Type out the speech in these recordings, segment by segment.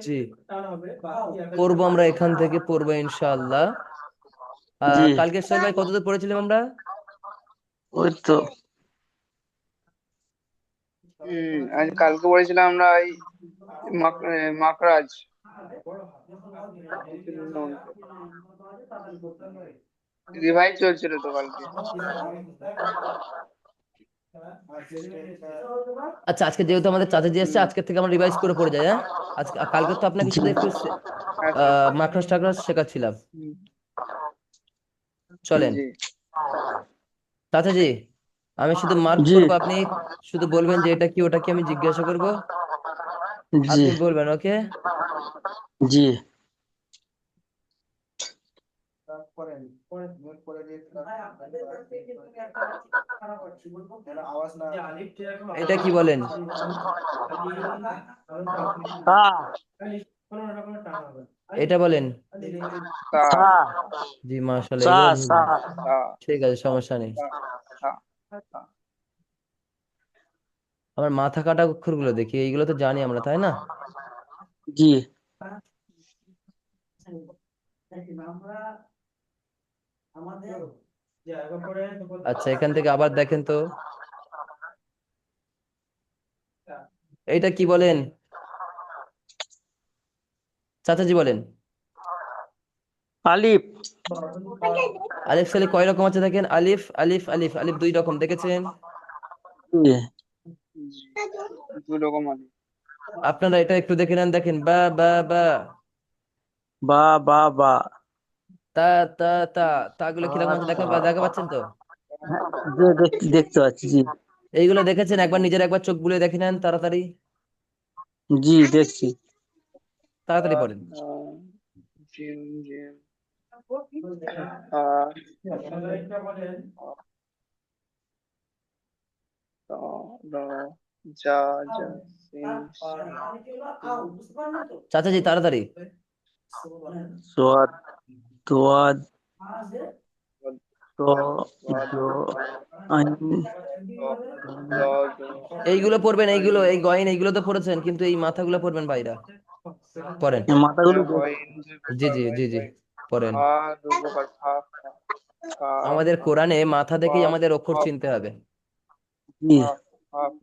জি। পড়ব আমরা এখান থেকে পড়ব ইনশাআল্লাহ। আহ কালকে সোহেল ভাই কতদূর পড়েছিলাম আমরা? ওই তো। হুম আজ কালকে পড়েছিলাম আমরা ওই মাক- এ, মাকড়াজ। রিভাইভ চলছিল তো কালকে। আচ্ছা আজকে যেহেতু আমাদের চাচাজি এসছে আজকে থেকে আমরা রিভাইজ করে পড়ে যাই হ্যাঁ? আজকে কালকে তো আপনাকে শুধু একটু আহ মাকড়াস টাকরাস শেখাচ্ছিলাম। চলেন। জি। চাচাজি আমি শুধু মার্ক করব আপনি শুধু বলবেন যে এটা কি ওটা কি আমি জিজ্ঞাসা করব? জি। আপনি বলবেন ওকে? জি। এটা কি বলেন? এটা বলেন। জি তা ঠিক আছে সমস্যা নেই। আমার মাথা কাটা অক্ষরগুলো দেখি এইগুলো তো জানি আমরা তাই না? জি। আচ্ছা এখান থেকে আবার দেখেন তো। এইটা কি বলেন? চাচাজি বলেন। আলিফ। আলিফ সালিফ কয় রকম আছে দেখেন? আলিফ আলিফ আলিফ আলিফ দুই রকম দেখেছেন? রকম আপনারা এটা একটু দেখে নেন দেখেন বা বা বা। বা বা বা। তা তা তা তাগুলো কীরকম আছে দেখা দেখা পাচ্ছেন তো? দেখতে দেখতে পাচ্ছি জি। এইগুলো দেখেছেন? একবার নিজের একবার চোখ বুলিয়ে দেখে নেন তাড়াতাড়ি। জি দেখছি। তাড়াতাড়ি পড়েন। চাচাজি তাড়াতাড়ি। সোয়াদ দ এইগুলো পড়বেন এইগুলো এই গয়ন এইগুলো তো পড়েছেন কিন্তু এই মাথাগুলো পড়বেন বাইরা। পড়েন। মাথাগুলো জি জি জি জি পড়েন। আমাদের কোরআনে মাথা দেখেই আমাদের অক্ষর চিনতে হবে।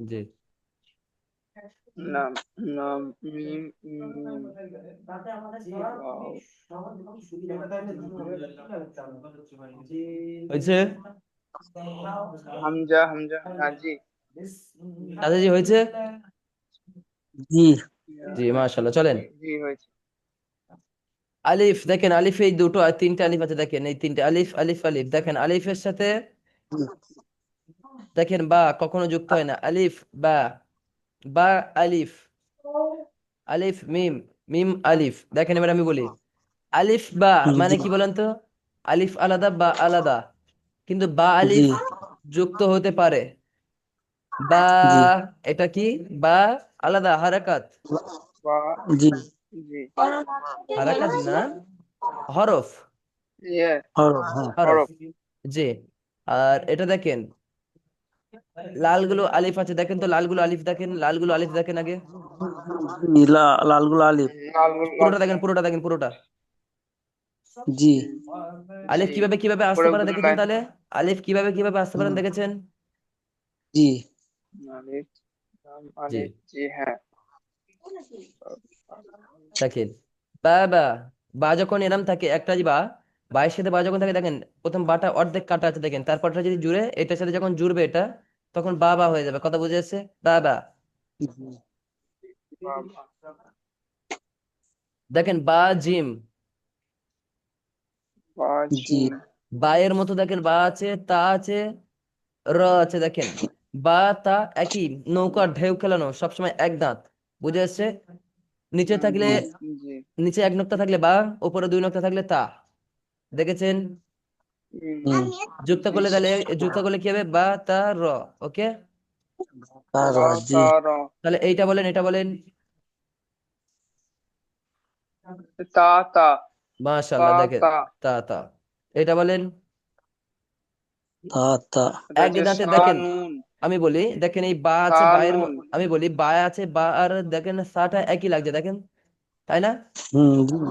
জি। নাম নাম মিম মিম হয়েছে? হামজা হামজা হ্যাঁ জি হয়েছে? জি। জি মাশাআল্লাহ চলেন। জি হয়েছে। আলিফ দেখেন আলিফ এই দুটো আর তিনটে আলিফ আছে দেখেন এই তিনটে আলিফ আলিফ আলিফ। দেখেন আলিফের সাথে দেখেন বা কখনো যুক্ত হয় না। আলিফ বা বা আলিফ। আলিফ মিম মিম আলিফ। দেখেন এবার আমি বলি। আলিফ বা মানে কি বলেন তো আলিফ আলাদা বা আলাদা। কিন্তু বা আলিফ যুক্ত হতে পারে। বা এটা কি? বা আলাদা হারাকাত। জি। জি। হারাকাত না? হরফ। ইয়ে। হরফ হ্যাঁ। হরফ। জি। আর এটা দেখেন। লালগুলো আলিফ আছে দেখেন তো লালগুলো আলিফ দেখেন লালগুলো আলিফ দেখেন আগে। লালগুলো আলিফ। পুরোটা দেখেন পুরোটা দেখেন পুরোটা। জি। আলিফ কীভাবে কীভাবে আসতে পারে দেখেছেন তাহলে? আলিফ কীভাবে কীভাবে আসতে পারেন দেখেছেন? জি। আলিফ আলিফ জি হ্যাঁ। দেখেন বা বা বা যখন এরম থাকে একটা যে বা বায়ের সাথে বা যখন থাকে দেখেন প্রথম বাটা অর্ধেক কাটা আছে দেখেন। তারপরটা যদি জুড়ে এটার সাথে যখন জুড়বে এটা তখন বা বা হয়ে যাবে। কথা বুঝে যাচ্ছে বা বা বা দেখেন বা জিম। বায়ের মতো দেখেন বা আছে তা আছে র আছে দেখেন। বা তা একই নৌকার ঢেউ খেলানো সবসময় এক দাঁত। বুঝে যাচ্ছে নিচে থাকলে নিচে এক নোক্তা থাকলে বা উপরে দুই নোক্তা থাকলে তা। দেখেছেন? যুক্ত করলে তাহলে যুক্ত করলে কি হবে? বা তা র ওকে? তাহলে এইটা বলেন এটা বলেন। তা তা। মাশাআল্লাহ দেখেন। তা। তা এটা বলেন। তা তা। দাঁতে দেখেন। আমি বলি দেখেন এই বা আছে বা এর আমি বলি বা আছে বা আর দেখেন সাটা একই লাগছে দেখেন। তাই না?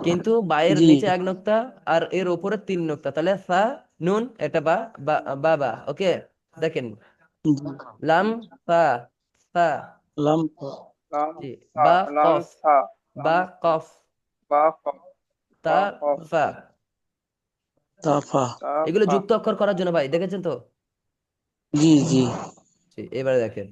কিন্তু বায়ের নিচে এক নোক্তা আর এর উপরে তিন নোক্তা। তাহলে সা নুন এটা বা বা বা বা ওকে? দেখেন। লাম সা সা লাম বা কফ। বা কফ। বা কফ। তা ফা। এগুলো যুক্ত অক্ষর করার জন্য ভাই দেখেছেন তো? জি জি। জি এবারে দেখেন।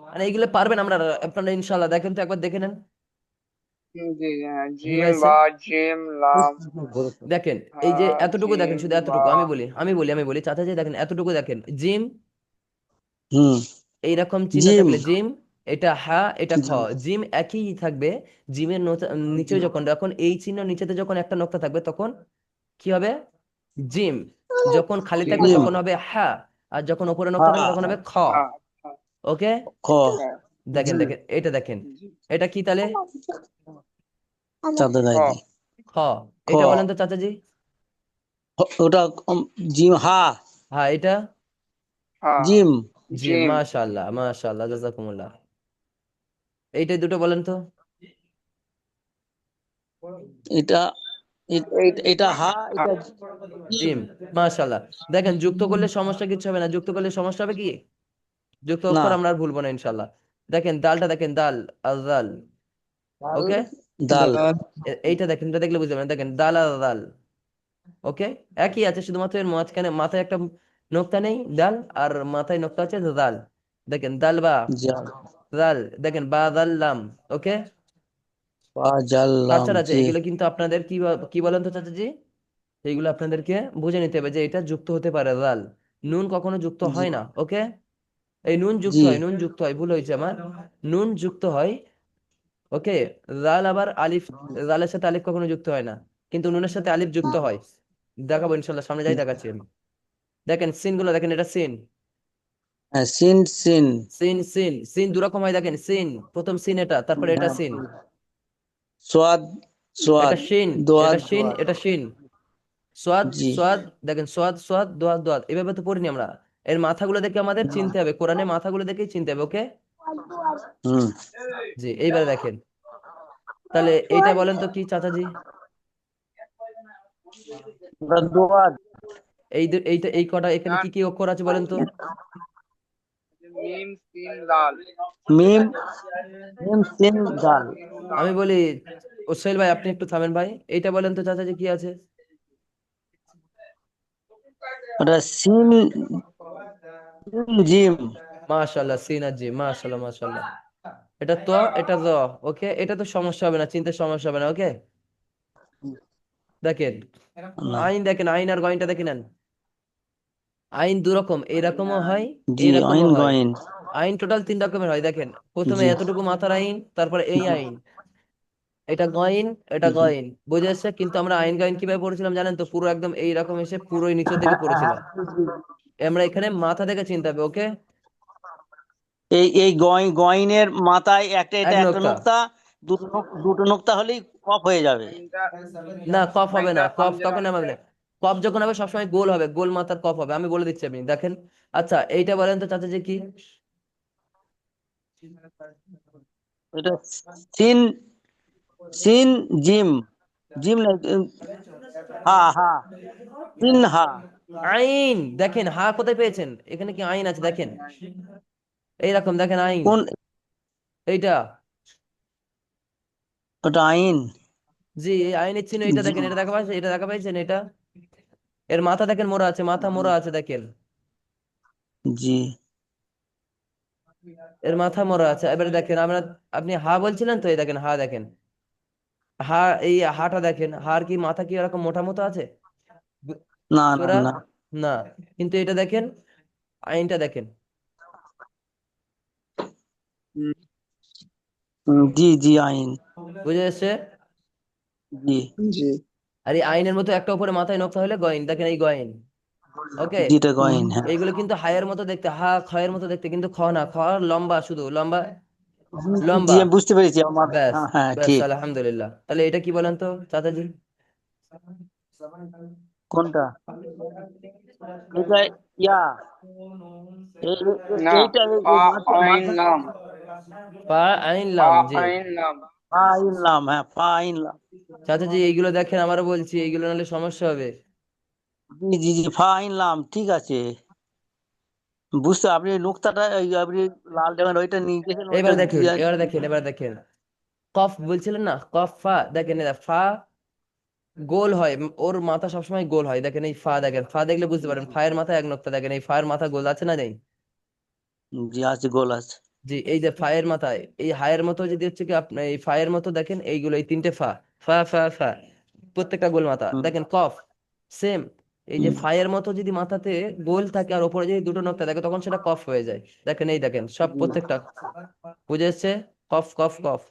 মানে এগুলো পারবেন আমরা আপনারা ইনশাল্লাহ দেখেন তো একবার দেখে নেন। হ্যাঁ দেখেন এই যে এতটুকু দেখেন শুধু এতটুকু আমি বলি আমি বলি আমি বলি চাচা জি দেখেন এতটুকু দেখেন জিম হুম। এইরকম চিহ্ন থাকলে জিম এটা হা এটা খ জিম একই থাকবে জিমের নিচে যখন যখন এই চিহ্ন নিচেতে যখন একটা নোক্তা থাকবে তখন কি হবে? জিম যখন খালি থাকবে তখন হবে হা। আর যখন উপরে নোক্তা থাকবে তখন হবে খ। হা হা ওকে? খ। হ্যাঁ দেখেন দেখেন এটা দেখেন। এটা কি তাহলে? চাঁদা খ। এটা বলেন তো চাচাজি। হ- ওটা জিম হা। হ্যাঁ এটা? জিম। জি জিম। মাশাআল্লাহ মাশাআল্লাহ জাযাকুমুল্লাহ এইটাই দুটো বলেন তো। এটা এটা হা এটা জিম মাশাআল্লাহ। দেখেন যুক্ত করলে সমস্যা কিছু হবে না। যুক্ত করলে সমস্যা হবে কি? যুক্ত অক্ষর আমরা আর ভুলবো না ইনশাআল্লাহ। দেখেন দালটা দেখেন দাল আজাল। ওকে? দাল এইটা দেখেন এটা দেখলে বুঝতে দেখেন দাল আর দাল ওকে? একই আছে শুধুমাত্র এর মাঝখানে মাথায় একটা নোক্তা নেই দাল আর মাথায় নোক্তা আছে দাল দেখেন দাল বা দাল দেখেন বা দাল লাম ওকে? আছে জি। এগুলো কিন্তু আপনাদের কি কি বলেন তো চাচাজি? এইগুলো আপনাদেরকে বুঝে নিতে হবে যে এটা যুক্ত হতে পারে দাল নুন কখনো যুক্ত হয় না ওকে? এই নুন যুক্ত হয় নুন যুক্ত হয় ভুল হয়েছে আমার। নুন যুক্ত হয় ওকে? জাল আবার আলিফ জালের সাথে আলিফ কখনো যুক্ত হয় না কিন্তু নুনের সাথে আলিফ যুক্ত হয়। দেখাবো ইনশাল্লাহ সামনে যাই দেখাচ্ছি আমি। দেখেন সিনগুলো দেখেন এটা সিন। হ্যাঁ সিন সিন। সিন সিন সিন দু রকম হয় দেখেন সিন। প্রথম সিন এটা তারপরে এটা হ্যাঁ, সিন। সোয়াদ সোয়াদ এটা শিন দোয়াদ। এটা শিন এটা শিন। সোয়াদ সোয়াদ দেখেন সোয়াদ সোয়াদ দোয়াদ দোয়াদ এভাবে তো পড়িনি আমরা। এর মাথাগুলো দেখে আমাদের চিনতে হবে কোরআনের মাথাগুলো দেখেই চিনতে হবে ওকে? জি এইবারে দেখেন। তাহলে এইটা বলেন তো কি চাচাজি? এই এইটা এই কটা এখানে কি কি অক্ষর আছে বলেন তো? মিম সিন দাল মিম মিম সিন দাল আমি বলি ও সোহেল ভাই আপনি একটু থামেন ভাই। এইটা বলেন তো চাচাজি কি আছে। ওটা সিন সিন জিম সিন আর এটা তো এটা ওকে? এটা তো সমস্যা হবে না চিনতে সমস্যা হবে না ওকে? দেখেন আইন দেখেন আইন আর গয়নটা দেখে নেন। আইন দু রকম এরকমও হয় জি এরকমও আইন হয়। গয়েন আইন টোটাল তিন রকমের হয় দেখেন প্রথমে জি। এতটুকু মাথার আইন তারপরে এই আইন। এটা গয়েন এটা জি। গয়েন বুঝে এসছে কিন্তু আমরা আইন গয়েন কীভাবে পড়েছিলাম জানেন তো? পুরো একদম এই রকম এসে পুরোই নিচের দিকে পড়েছিলাম। আমরা এখানে মাথা থেকে চিনতে হবে ওকে? এই এই গয় গয়নের মাথায় একটা এক এটা একটা নোক্তা। নোক্তা দুটো নোক- দুটো নোক্তা হলেই কফ হয়ে যাবে। না কফ হবে না কফ তখন হবে না কফ যখন হবে সবসময় গোল হবে গোল মাথার কফ হবে। আমি বলে দিচ্ছি আপনি দেখেন। আচ্ছা এইটা বলেন তো চাচা যে কি? এটা সিন সিন জিম জিম না সিন হা। আইন দেখেন হা কোথায় পেয়েছেন? এখানে কি আইন আছে? দেখেন। এইরকম দেখেন আইন। কোন? এইটা। ওটা আইন। জি আইনের চিহ্ন এটা দেখেন এটা দেখা পাচ্ছেন এটা দেখা পাইছেন এটা? এর মাথা দেখেন মোড়া আছে মাথা মোড়া আছে দেখেন। জি। এর মাথা মোড়া আছে। এবারে দেখেন আমরা আপনি হা বলছিলেন তো এই দেখেন হা দেখেন। হা এই হাটা দেখেন হার কি মাথা কি এরকম মোটা মতো আছে? না না না। না কিন্তু এটা দেখেন আইনটা দেখেন। জি জি আইন। বুঝে এসছে জি। জি। আর এই আইনের মতো একটা উপরে মাথায় নোক্তা হলে গয়েন দেখেন এই গয়েন ওকে? যেটা গয়েন হ্যাঁ। এইগুলো কিন্তু হায়ের মতো দেখতে হা খয়ের মতো দেখতে কিন্তু খ না খ লম্বা শুধু লম্বা লম্বা। জি বুঝতে পেরেছি আমার ব্যাস হ্যাঁ হ্যাঁ ব্যাস ঠিক। আলহামদুলিল্লাহ। তাহলে এটা কি বলেন তো চাচাজি? কোনটা? এটা ইয়া এইটা আইন লাম পা আইন লাম জি। আইন লাম পা ইনলাম হ্যাঁ পা ইনলাম চাচাজি এইগুলো দেখেন আমারও বলছি এইগুলো নাহলে সমস্যা হবে। জি জি জি ফা ঠিক আছে। বুঝতে আপনি নোক্তাটা আপনি লাল রঙের ওইটা নিয়ে গেছেন এবার দেখেন এবার দেখেন এবার দেখেন। কফ বলছিলেন না? কফ ফা দেখেন ফা গোল হয় ওর মাথা সবসময় গোল হয়। দেখেন এই ফা দেখেন ফা দেখলে বুঝতে পারেন ফায়ের মাথা এক নক্তা দেখেন এই ফায়ের মাথা গোল আছে না নেই? জি আছে গোল আছে। জি এই যে ফায়ের মাথায় এই হায়ের মতো যদি হচ্ছে কি আপনি এই ফায়ের মতো দেখেন এইগুলো এই তিনটে ফা ফা ফা ফা প্রত্যেকটা গোল মাথা। দেখেন কফ সেম। এই যে। ফায়ের মতো যদি মাথাতে গোল থাকে আর ওপরে যদি দুটো নক্তা থাকে তখন সেটা কফ হয়ে যায়। দেখেন এই দেখেন সব প্রত্যেকটা। বুঝে এসছে? কফ কফ কফ।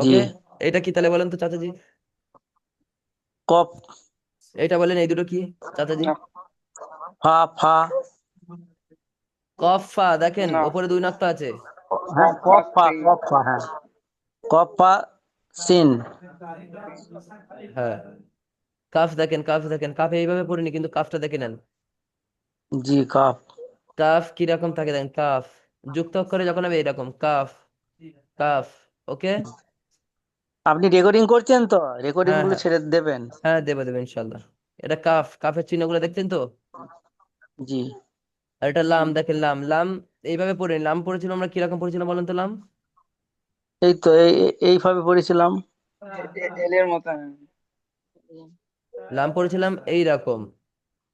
ওকে? এটা কি তাহলে বলেন তো চাচাজি? কফ। এটা বলেন এই দুটো কি চাচাজি? ফা ফা। কফ দেখেন না। ওপরে দুই নক্তা আছে। হ্যাঁ কপ ফা কপ ফা হ্যাঁ। কপ ফা সিন। হ্যাঁ। কাফ দেখেন কাফ দেখেন কাফ এইভাবে পড়িনি কিন্তু কাফটা দেখে নেন। জি কাফ। কাফ কীরকম থাকে দেখেন কাফ। যুক্ত অক্ষরে যখন হবে এরকম কাফ কাফ ওকে? আপনি রেকর্ডিং করছেন তো? রেকর্ডিং হ্যাঁ, গুলো হ্যাঁ। ছেড়ে দেবেন। হ্যাঁ দেবো দেবো ইনশাল্লাহ। এটা কাফ কাফের চিহ্নগুলো দেখছেন তো? জি। আর এটা লাম দেখেন লাম লাম এইভাবে পড়ে লাম পড়েছিলাম আমরা কীরকম পড়েছিলাম বলেন তো লাম? এই তো এই এই- এইভাবে পড়েছিলাম। এলের মতো। লাম পড়েছিলাম এইরকম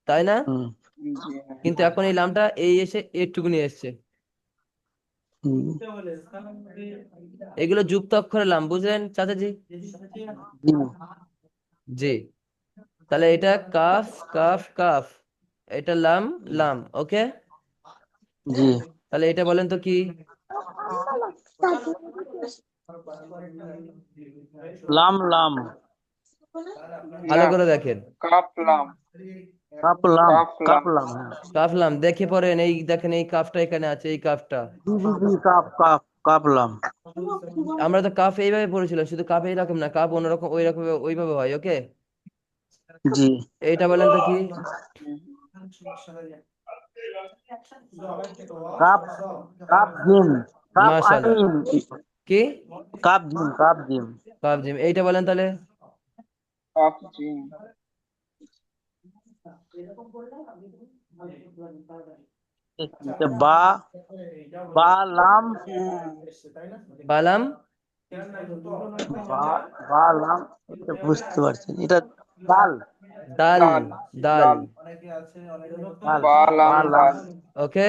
তাই না? হুম। কিন্তু এখন এই লামটা এই এসে এইটুকুনি এসছে। হুম। এগুলো যুক্ত অক্ষরে লাম বুঝলেন চাচাজি? জি। জি। তাহলে এটা কাফ কাফ কাফ। এটা লাম লাম ওকে? জি। তাহলে এটা বলেন তো কি? লাম লাম। ভালো করে দেখেন। কাপ লাম। কাপ লাম কাপ কাপ লাম। লাম হ্যাঁ। কাফ লাম দেখে পড়েন এই দেখেন এই কাফটা এখানে আছে এই কাফটা জি জি জি কাপ কাপ কাপ লাম। আমরা তো কাফ এইভাবে পড়েছিলাম শুধু কাফ এইরকম না কাফ অন্যরকম ওই রকম ওইভাবে হয় ওকে? জি। এইটা বলেন তো কি? কাপ কাপ জিম কাপ। আইন। কি? কাপ জিম কাপ জিম। কাফ জিম। এইটা বলেন তাহলে। কাপ জিম। বা বালাম? বুঝতে পারছেন। এটা বা লাম দাল ওকে?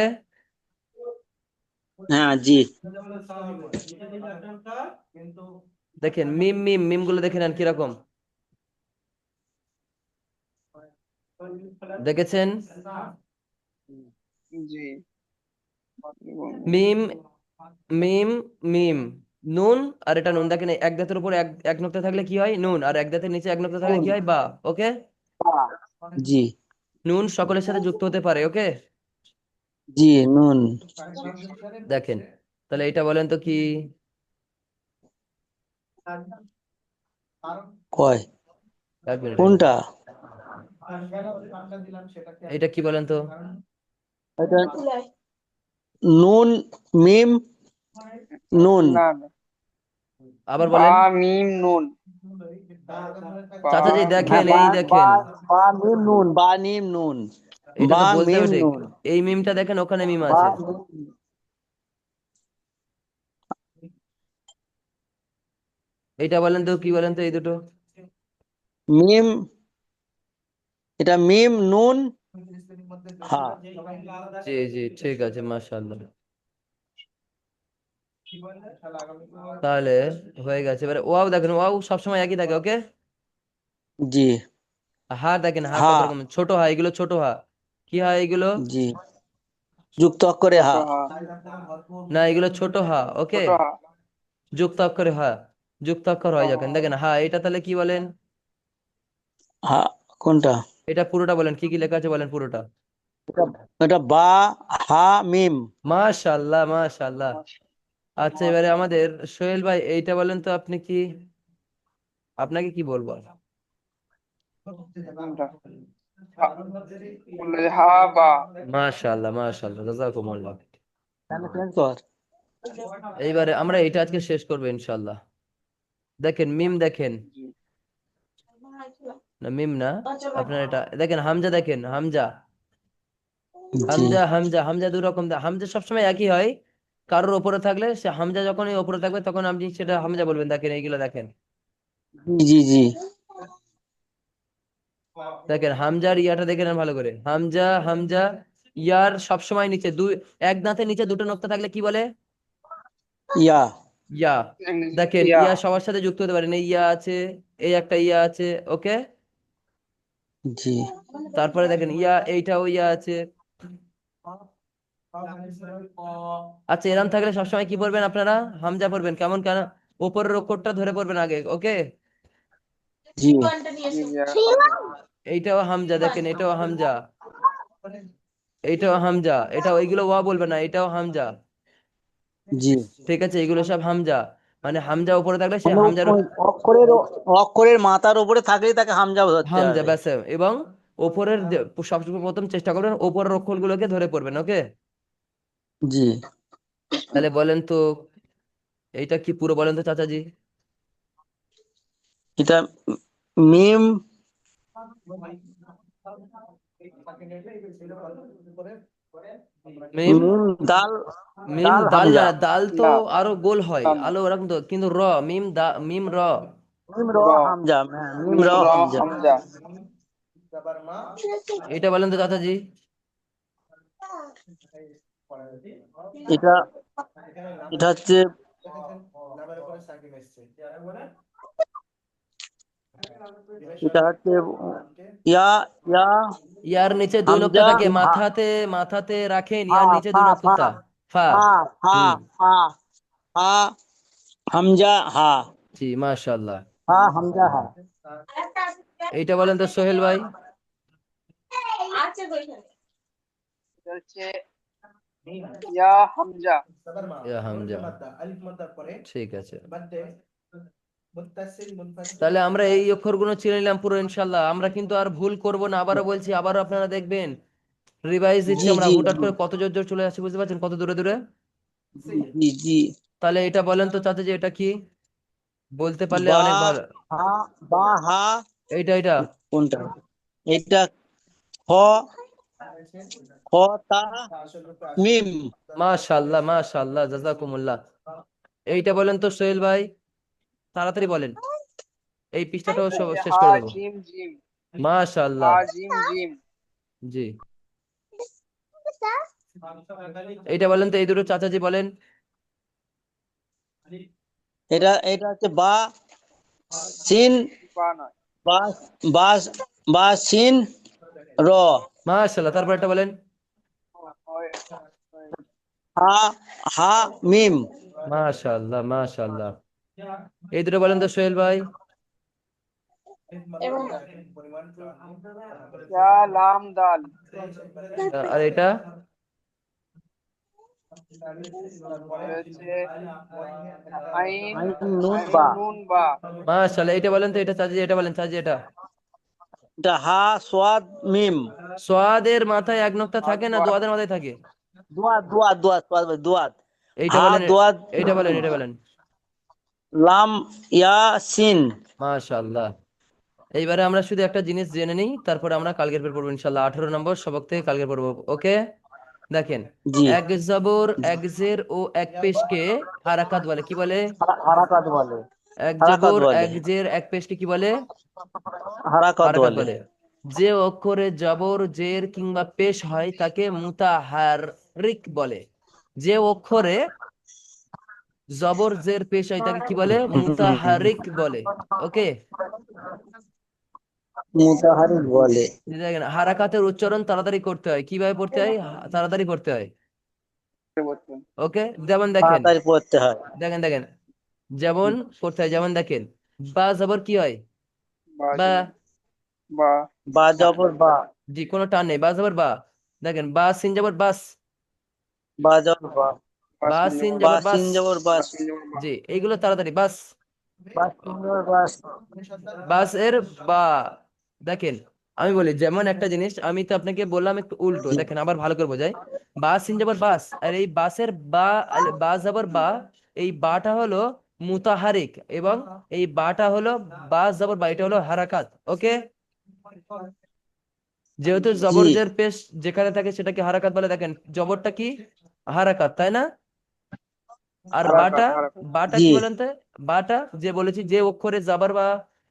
হ্যাঁ জি। দেখেন মিম মিম মিমগুলো দেখে নেন কীরকম। দেখেছেন? মিম মিম মিম। নুন আর এটা নুন। দেখেন এক দাঁতের উপর এক এক নক্তা থাকলে কি হয়? নুন। আর এক দাঁতের নিচে এক নক্তা থাকলে কি হয়? বা ওকে? জি। নুন সকলের সাথে যুক্ত হতে পারে ওকে? জি নুন। দেখেন তাহলে এটা বলেন তো কি? কয়? এক মিনিট। কোনটা? এটা কি বলেন তো? এটা নুন মিম নুন। আবার বা বলেন মিম নুন। বা চাচাজি দেখেন এই দেখেন। বা- বা মিম নুন বা নিম নুন। এটা তো বলতে হবে এই মিমটা দেখেন ওখানে মিম আছে। এটা বলেন তো কি বলেন তো এই দুটো? মিম এটা মিম নুন। হ্যাঁ জি জি ঠিক আছে মাশাআল্লাহ। তাহলে হয়ে গেছে। এবারে ওয়াও দেখেন ওয়াও সবসময় একই থাকে ওকে? জি। হা দেখেন হা। কত রকম ছোট হা এগুলো ছোট হা। কি হা এগুলো? জি। যুক্ত অক্ষরে হা। না এগুলো ছোট হা ওকে? যুক্ত অক্ষরে হা যুক্ত অক্ষর হয় যখন দেখেন হা এটা তাহলে কি বলেন? হা কোনটা? এটা পুরোটা বলেন কি কি লেখা আছে বলেন পুরোটা? এটা বা হা মিম। মাশাআল্লাহ মাশাআল্লাহ আচ্ছা এবারে আমাদের সোহেল ভাই এইটা বলেন তো আপনি কি? আপনাকে কি বলব? মাশাআল্লাহ মাশাআল্লাহ জাযাকুমুল্লাহ। এইবারে আমরা এটা আজকে শেষ করব ইনশাআল্লাহ। দেখেন মিম দেখেন। না মিম না। আপনার এটা দেখেন হামজা দেখেন হামজা। হামজা হামজা হামজা দু রকম দে- হামজা সবসময় একই হয়। কারোর ওপরে থাকলে সে হামজা যখনই ওপরে থাকবে তখন আপনি সেটা হামজা বলবেন দেখেন এইগুলো দেখেন। জি জি দেখেন হামজার ইয়াটা দেখে নেন ভালো করে। হামজা হামজা ইয়ার সবসময় নিচে দুই এক দাঁতের নিচে দুটো নোক্তা থাকলে কি বলে? ইয়া। ইয়া। দেখেন ইয়া। ইয়া সবার সাথে যুক্ত হতে পারেন। এই ইয়া আছে এই একটা ইয়া আছে ওকে? জি। তারপরে দেখেন ইয়া এইটাও ইয়া আছে। আচ্ছা এরকম থাকলে সবসময় কি পড়বেন আপনারা? হামজা পড়বেন কেমন কেন? উপরের অক্ষরটা ধরে পড়বেন আগে ওকে? এইটাও হামজা দেখেন এটাও হামজা। এইটাও হামজা এটা ওইগুলো ওয়া বলবে না এটাও হামজা। জি। ঠিক আছে এগুলো সব হামজা। মানে হামজা উপরে থাকলে সে হামজার অক্ষরের অক্ষরের মাথার উপরে থাকলেই তাকে হামজা ধরতে হামজা ব্যাস এবং ওপরের যে- সবসময় প্রথম চেষ্টা করবেন ওপরের অক্ষরগুলোকে ধরে পড়বেন ওকে? জি। তাহলে বলেন তো এইটা কি পুরো বলেন তো চাচাজি? এটা মিম মিম দাল মিম দাল দাল না দাল তো আরও গোল হয়। আলো ওরকম তো কিন্তু র মিম দা মিম র। মিম র র। হামজা মিম র র হামজা। হামজা। এটা বলেন তো চাচাজি। এটা এটা হচ্ছে এটা হচ্ছে ইয়া ইয়া ইয়ার নিচে দুই নোক্তা থাকে মাথাতে মাথাতে রাখেন ইয়ার নিচে দুই হা, ফা হা হা হুম। হা হা হামজা হা। জি মাশাআল্লাহ। হা হামজা হা। এইটা বলেন তো সোহেল ভাই। এটা হচ্ছে ইয়া হামজা। ইয়া হামজা। ঠিক আছে। তাহলে আমরা এই অক্ষরগুলো চিনে নিলাম পুরো ইনশাল্লাহ আমরা কিন্তু আর ভুল করব না। আবারও বলছি আবারও আপনারা দেখবেন। রিভাইজ দিচ্ছি আমরা। জি। করে কত জোর জোর চলে আসছে বুঝতে পারছেন? কত দূরে দূরে? জি জি। তাহলে এটা বলেন তো চাচা যে এটা কি? বলতে পারলে অনেক ভালো হা বা হা। এইটা এটা কোনটা? এটা খ। খ মিম। মাশাআল্লাহ মাশাআল্লাহ জাযাকুমুল্লাহ। এইটা বলেন তো সোহেল ভাই তাড়াতাড়ি বলেন। এই পৃষ্ঠাটাও শেষ করে দেবো। জিম জিম। মাশাআল্লাহ। জি। এইটা বলেন তো এই দুটো চাচাজি বলেন। এটা এটা হচ্ছে বা সিন বা বা সিন র। মাশাআল্লাহ তারপর একটা বলেন। হা হা মিম। মাশাআল্লাহ মাশাআল্লাহ। এই দুটো বলেন তো সোহেল ভাই। লাম দাল। আর এটা? মাশাআল্লাহ এটা বলেন তো এটা চাচি এটা বলেন চাচি এটা। এটা হা সোয়াদ মিম। সোয়াদের মাথায় এক নোক্তা থাকে না দোয়াদের মাথায় থাকে? দুয়াত দুয়াত দুয়াত সোয়াদ দুয়াত এইটা বলেন দুয়াত এটা বলেন এটা বলেন। লাম ইয়া সিন মাশাআল্লাহ। এইবারে আমরা শুধু একটা জিনিস জেনে নিই তারপরে আমরা কালকের পের পড়ব ইনশাআল্লাহ। আঠারো নম্বর সবক থেকে কালকে পড়ব ওকে? দেখেন এক জবর এক জের ও এক পেশকে হারাকাত বলে কি বলে? হারাকাত বলে। এক জবর এক জের এক পেশকে কি বলে? হারাকাত বলে। যে অক্ষরে জবর জের কিংবা পেশ হয় তাকে মুতাহারিক বলে। যে অক্ষরে জবর জের পেশ হয় তাকে কি বলে? মুতাহারিক বলে। ওকে? মুতাহারিক বলে। দেখেন হারাকাতের উচ্চারণ তাড়াতাড়ি করতে হয়। কীভাবে পড়তে হয়? তাড়াতাড়ি পড়তে হয়। ওকে? যেমন দেখেন। পড়তে হয়। দেখেন দেখেন। যেমন পড়তে হয় যেমন দেখেন। বা জবর কি হয়? বা বা বা বা জবর বা জি কোনো টান নেই। বা জবর বা দেখেন বা সিন জবর বাস। বা জবর বা বা বাস সিন বা জবর বাস সিন জবর জি এইগুলো তাড়াতাড়ি বাস। বাস সিন জবর বাস। বাসের বা দেখেন আমি বলি যেমন একটা জিনিস আমি তো আপনাকে বললাম একটু উল্টো দেখেন আবার ভালো করে বোঝাই। বাস সিন জবর বাস আর এই বাসের বা বা জবর বা এই বাটা হলো মুতাহারিক এবং এই বাটা হলো বাস জবর বা এটা হলো হারাকাত ওকে? যেহেতু জবর জি। জের পেশ যেখানে থাকে সেটাকে হারাকাত বলে দেখেন জবরটা কি? হারাকাত তাই না? আর বাটা বাটা কি বলেন তো? বাটা যে বলেছি যে অক্ষরে জাবার বা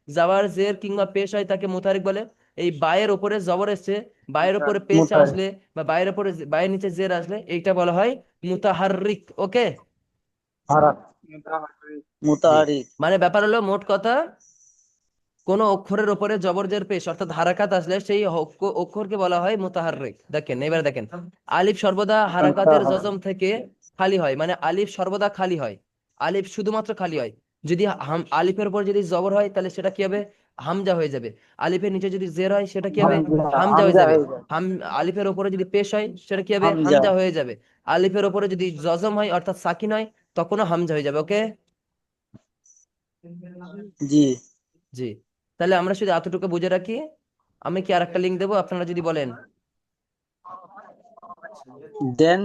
জাবার জের কিংবা পেশ হয় তাকে মুতাহারিক বলে। এই বায়ের উপরে জবর এসছে বায়ের উপরে পেশ আসলে বা বায়ের উপরে বায়ের নিচে জের আসলে এইটা বলা হয় মুতাহারিক ওকে? মানে ব্যাপার হলো মোট কথা কোন অক্ষরের উপরে জবর জের পেশ অর্থাৎ হারাকাত আসলে সেই অক্ষ- অক্ষরকে বলা হয় মুতাহারিক দেখেন এবার দেখেন। আলিফ সর্বদা হারাকাতের জজম থেকে খালি হয় মানে আলিফ সর্বদা খালি হয়। আলিফ শুধুমাত্র খালি হয়। যদি আলিফের উপর যদি জবর হয় তাহলে সেটা কি হবে? হামজা হয়ে যাবে। আলিফের নিচে যদি জের হয় সেটা কি হবে? হামজা, হয়ে যাবে। হাম আলিফের উপরে যদি পেশ হয় সেটা কি হবে? হামজা। হামজা হয়ে যাবে। আলিফের উপরে যদি জজম হয় অর্থাৎ সাকিন হয় তখনও হামজা হয়ে যাবে ওকে? জি। জি। তাহলে আমরা শুধু এতটুকু বুঝে রাখি। আমি কি আর একটা লিঙ্ক দেবো? আপনারা যদি বলেন। দেন।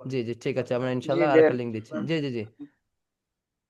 জি। জি ঠিক আছে। আমরা ইনশাল্লাহ আর আরেকটা লিঙ্ক দিচ্ছি। জি জি জি।